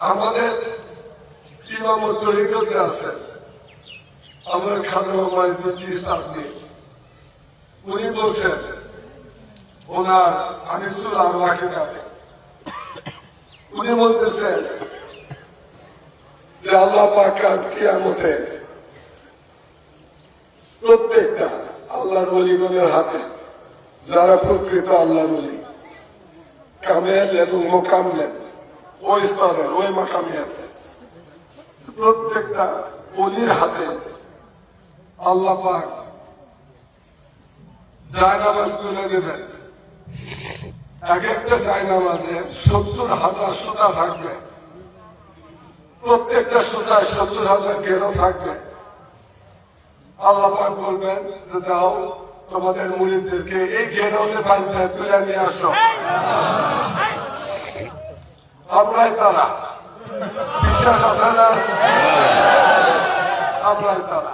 আমাদের ইমাম তরিকতে আছেন আমার খাজা মাইনুদ্দিন চিস্ত আপনি উনি বলছেন, ওনার আনিসুল আল্লাহকে কাছে উনি বলতেছেন যে আল্লাহ পাকার কিয়ামতে প্রত্যেকটা আল্লাহর অলিগণের হাতে, যারা প্রকৃত আল্লাহর অলি কামেল এবং মোকামলেন ওই স্তরের, ওই মাকামের প্রত্যেকটা অলির হাতে আল্লাহ পাক জায়নামাজ তুলে দেবেন। এক একটা জায়নামাজে সত্তর হাজার সুতা থাকবে। প্রত্যেকটা সুতায় সত্তর হাজার গেরো থাকবে। আল্লাহ পাক বলবেন যে যাও, তোমাদের মুরিদদেরকে এই গেরোতে বান্ধে তুলে নিয়ে আসো। তারা বিশ্বাস আছে না? আমরাই তারা